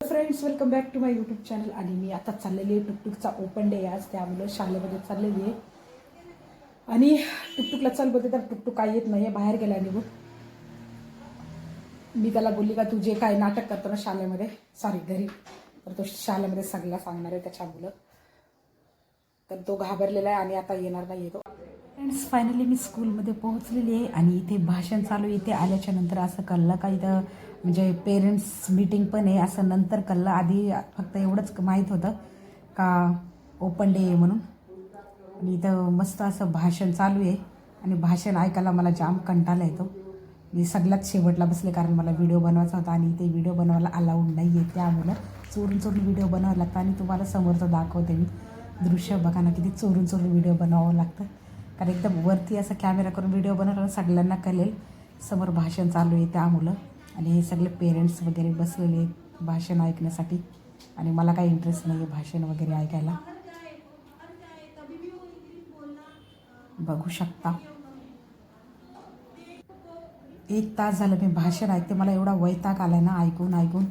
Friends welcome back to my YouTube channel आणि मी आता चाललेली आहे टुकटुकचा ओपन डे आज. त्यामुळे शाळेमध्ये चाललेली आहे. आणि टुकटुकला चाल बोलते तर टुकटुक काय येत नाही आहे बाहेर गेला निघून. मी त्याला बोलली का तू जे काय नाटक करतो ना शाळेमध्ये सॉरी घरी. तर तो शाळेमध्ये सगळ्या सांगणार आहे त्याच्या मुलं तर तो घाबरलेला आहे आणि आता येणार नाही येतो फ्रेंड्स फायनली मी स्कूलमध्ये पोहोचलेली आहे आणि इथे भाषण चालू आहे. इथे आल्याच्यानंतर असं कळलं का इथं म्हणजे पेरेंट्स मीटिंग पण आहे. असं नंतर कळलं आधी फक्त एवढंच माहीत होतं का ओपन डे आहे म्हणून. आणि इथं मस्त असं भाषण चालू आहे. आणि भाषण ऐकायला मला जाम कंटाळा येतो. मी सगळ्यात शेवटला बसले कारण मला व्हिडिओ बनवायचा होता आणि ते व्हिडिओ बनवायला अलाउड नाही आहे त्यामुळं चोरून चोरून व्हिडिओ बनवावं लागतं आणि तुम्हाला समोरचं दाखवते मी. दृश्य बघा ना किती चोरून चोरून व्हिडिओ बनवावं लागतं. कारण एकदम वरती असा कॅमेरा करून व्हिडिओ बनवलं सगळ्यांना कळेल. समोर भाषण चालू आहे त्या मुलं आणि हे सगळे पेरेंट्स वगैरे बसलेले आहेत भाषण ऐकण्यासाठी. आणि मला काही इंटरेस्ट नाही आहे भाषण वगैरे ऐकायला. बघू शकता. एक तास झालं मी भाषण ऐकते. मला एवढा वैताग आला ना ऐकून ऐकून.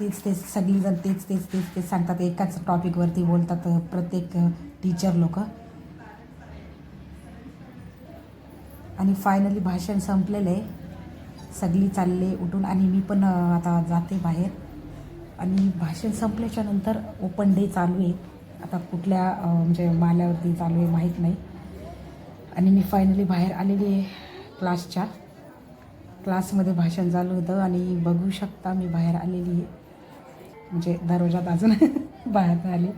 तेच तेच सगळीजण तेच तेच तेच तेच सांगतात. एकाच टॉपिकवरती बोलतात प्रत्येक टीचर लोक. आणि फायनली भाषण संपलेलं आहे. सगळी चालले उठून. आणि मी पण आता जाते बाहेर. आणि भाषण संपल्याच्या नंतर ओपन डे चालू आहे. आता कुठल्या म्हणजे माल्यावरती चालू आहे माहीत नाही. आणि मी फायनली बाहेर आलेली आहे क्लासच्या क्लासमध्ये भाषण चालू होतं. आणि बघू शकता मी बाहेर आलेली आहे. म्हणजे दरवाजात अजून बाहेर आले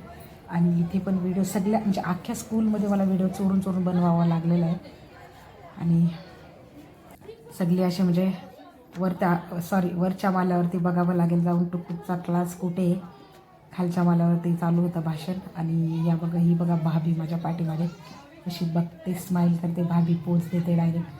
आणि इथे पण व्हिडिओ सगळ्या म्हणजे अख्ख्या स्कूलमध्ये मला व्हिडिओ चोरून चोरून बनवावा लागलेला आहे. आणि सगळे असे म्हणजे वर त्या सॉरी वरच्या माल्यावरती बघावं लागेल. जाऊन टुकटुकचा क्लास कुठे खालच्या माल्यावरती चालू होतं भाषण. आणि या बघा ही बघा भाभी माझ्या पाठीमागे. अशी बघते स्माईल करते भाभी पोच देते डायरेक्ट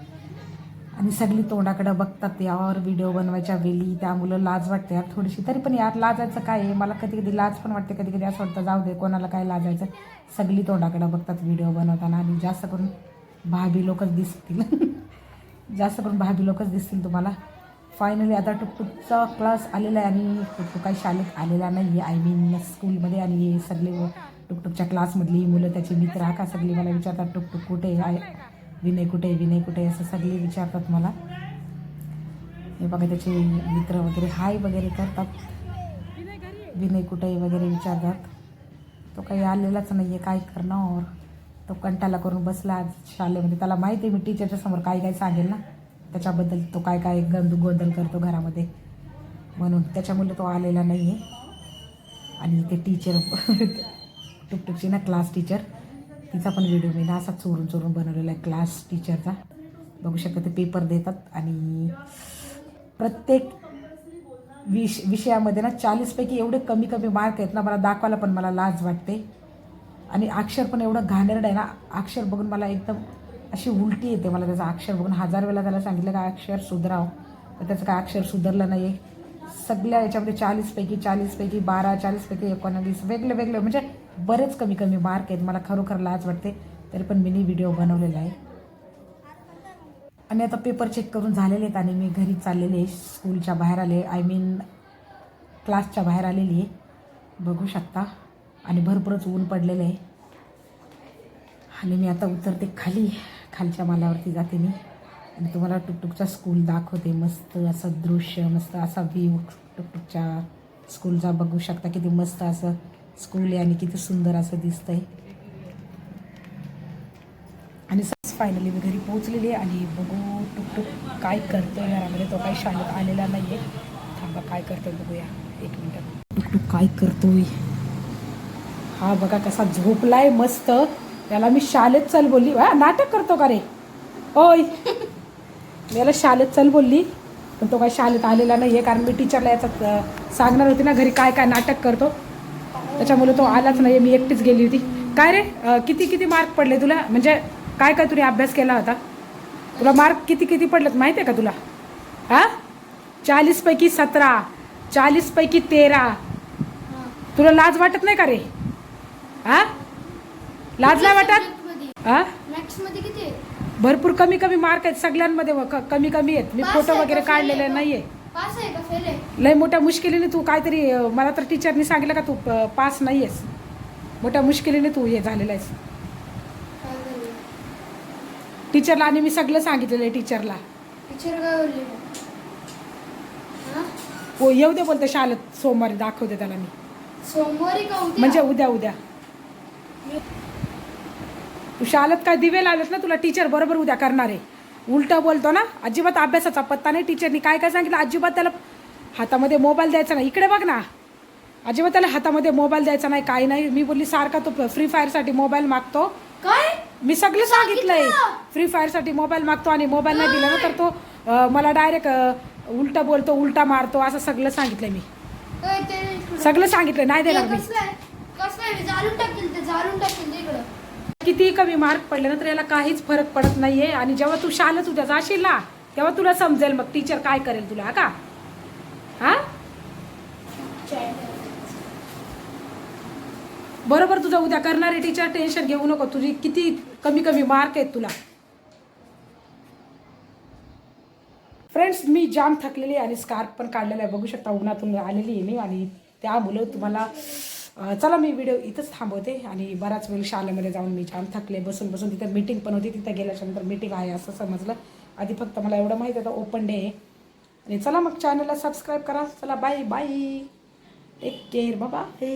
आणि सगळी तोंडाकडं बघतात यावर व्हिडिओ बनवायच्या वेळी त्यामुळं लाज वाटते यार थोडीशी. तरी पण यार लाजायचं काय आहे? मला कधी कधी लाज पण वाटते कधी कधी असं वाटतं जाऊ दे कोणाला काय लाजायचं? सगळी तोंडाकडं बघतात व्हिडिओ बनवताना आणि जास्त करून भाभी लोकच दिसतील. जास्त करून भाभी लोकच दिसतील तुम्हाला. फायनली आता टुकटुकचा क्लास आलेला आहे आणि टुकटुक काही शाळेत आलेला नाही आहे आय मीन स्कूलमध्ये आणि हे सगळे टुकटुकच्या क्लासमधली मुलं त्याचे मित्र हा का सगळी मला विचारतात टुकटुक कुठे आहे? विनय कुठे विनय कुठे असं सगळे विचारतात मला. हे बघा त्याचे मित्र वगैरे हाय वगैरे करतात. विनय कुठे वगैरे विचारतात. तो काही आलेलाच नाही आहे काय करणार? तो कंटाळा करून बसला आज शाळेमध्ये. त्याला माहिती आहे मी टीचरच्या समोर काय काय सांगेल ना? त्याच्याबद्दल तो काय काय गंदू गोंधळ करतो घरामध्ये. म्हणून त्याच्यामुळे तो आलेला नाही आहे आणि ते टीचर टुकटुकची ना क्लास टीचर तिचा पण व्हिडिओ मी ना असा चोरून चोरून बनवलेला आहे क्लास टीचरचा बघू शकता ते पेपर देतात आणि प्रत्येक विष विषयामध्ये ना चाळीसपैकी एवढे कमी कमी मार्क आहेत ना मला दाखवायला पण मला लाज वाटते. आणि अक्षर पण एवढं घाणेरडं आहे ना अक्षर बघून मला एकदम अशी उलटी येते मला त्याचं अक्षर बघून. हजार वेळा त्याला सांगितलं का अक्षर सुधराव तर त्याचं काय अक्षर सुधारलं नाही आहे सगळ्या याच्यामध्ये चाळीसपैकी चाळीसपैकी बारा चाळीसपैकी एकोणावीस वेगळे वेगळे. म्हणजे बरेच कमी कमी मार्क आहेत. मला खरोखर लाज वाटते. तरी पण मिनी व्हिडिओ बनवलेला आहे. आणि आता पेपर चेक करून झालेले आहेत आणि मी घरी चाललेले आहे. स्कूलच्या बाहेर आले. आय मीन क्लासच्या बाहेर आलेली आहे. बघू शकता. आणि भरपूरच ऊन पडलेलं आहे. आणि मी आता उतरते खाली. खालच्या मालावरती जाते मी. आणि तुम्हाला टुकटुकचा स्कूल दाखवते. मस्त असं दृश्य मस्त असा व्ह्यू टुकटुकच्या स्कूलचा बघू शकता किती मस्त असं स्कूल आणि किती सुंदर असं दिसतंय. आणि फायनली मी घरी पोहोचलेली आहे आणि बघू टुकटुक काय करतोय घरामध्ये. तो काही शाळेत आलेला नाही आहे थांबा काय करतोय बघूया. एक मिनटं. टुकटुक काय करतोय? हा बघा कसा झोपलाय मस्त. त्याला मी शाळेत चल बोलली. वा नाटक करतो का रे? होय मी याला शाळेत चल बोलली पण तो काही शाळेत आलेला नाही आहे कारण मी टीचरला याचा सांगणार होती ना घरी काय काय नाटक करतो. त्याच्यामुळे तो आलाच नाही मी एकटीच गेली होती. काय रे? किती किती मार्क पडले तुला? म्हणजे काय काय तुम्ही अभ्यास केला होता? तुला मार्क किती किती पडलेत माहिती आहे का तुला? हा चाळीसपैकी सतरा चाळीसपैकी तेरा. तुला लाज वाटत नाही का रे? हा लाज नाही वाटत? हा आहे? भरपूर कमी कमी मार्क आहेत सगळ्यांमध्ये कमी कमी आहेत. मी फोटो आहे वगैरे काढलेले आहे का? नाहीये. पास आहे का फेल आहे? लय मोठ्या मुश्किलीने तू काहीतरी मला तर टीचरनी सांगितलं का तू प- पास नाही आहेस मोठ्या मुश्किलीने तू हे झालेला आहेस? टीचरला आणि मी सगळं सांगितलेलं आहे टीचरला. टीचर काय बोलली? मग? हा? हो येऊ दे बोलते शाळेत सोमवारी दाखवते त्याला मी. सोमवारी का उद्या? म्हणजे उद्या उद्या. तू शाळेत काय दिवे लावलेत ना तुला टीचर बरोबर उद्या करणार आहे. उलट बोलतो ना अजिबात अभ्यासाचा पत्ता नाही टीचरनी काय काय सांगितलं अजिबात त्याला हातामध्ये मोबाईल द्यायचा नाही. इकडे बघ ना अजिबात त्याला हातामध्ये मोबाईल द्यायचा नाही काही नाही. मी बोलली सारखा तो फ्री फायरसाठी मोबाईल मागतो. काय? मी सगळं सांगितलंय. सांगितलं? फ्री फायरसाठी मोबाईल मागतो आणि मोबाईल नाही दिला ना तर तो मला डायरेक्ट उलटा बोलतो उलटा मारतो असं सगळं सांगितलंय मी. सगळं सांगितलं नाही ते देणार मी कितीही कमी मार्क पडले ना तर याला काहीच फरक पडत नाहीये. आणि जेव्हा तू शालच उद्या जाशील ना तेव्हा तुला समजेल मग टीचर काय करेल तुला हा का? हा? बरोबर तुझा उद्या करणारे टीचर टेन्शन घेऊ नको. तुझी किती कमी कमी मार्क आहेत तुला. फ्रेंड्स मी जाम थकलेली आणि स्कार्फ पण काढलेला आहे. बघू शकता उन्हातून आलेली आहे मी आणि त्यामुळं तुम्हाला चला मी व्हिडिओ इथंच थांबवते आणि बराच वेळ शाळेमध्ये जाऊन मी छान थकले बसून बसून तिथं मीटिंग पण होती तिथं गेल्याच्यानंतर मीटिंग आहे असं समजलं. आधी फक्त मला एवढं माहीत होतं ओपन डे आहे. आणि चला मग चॅनलला सबस्क्राईब करा. चला बाय बाय टेक केअर बाबा हे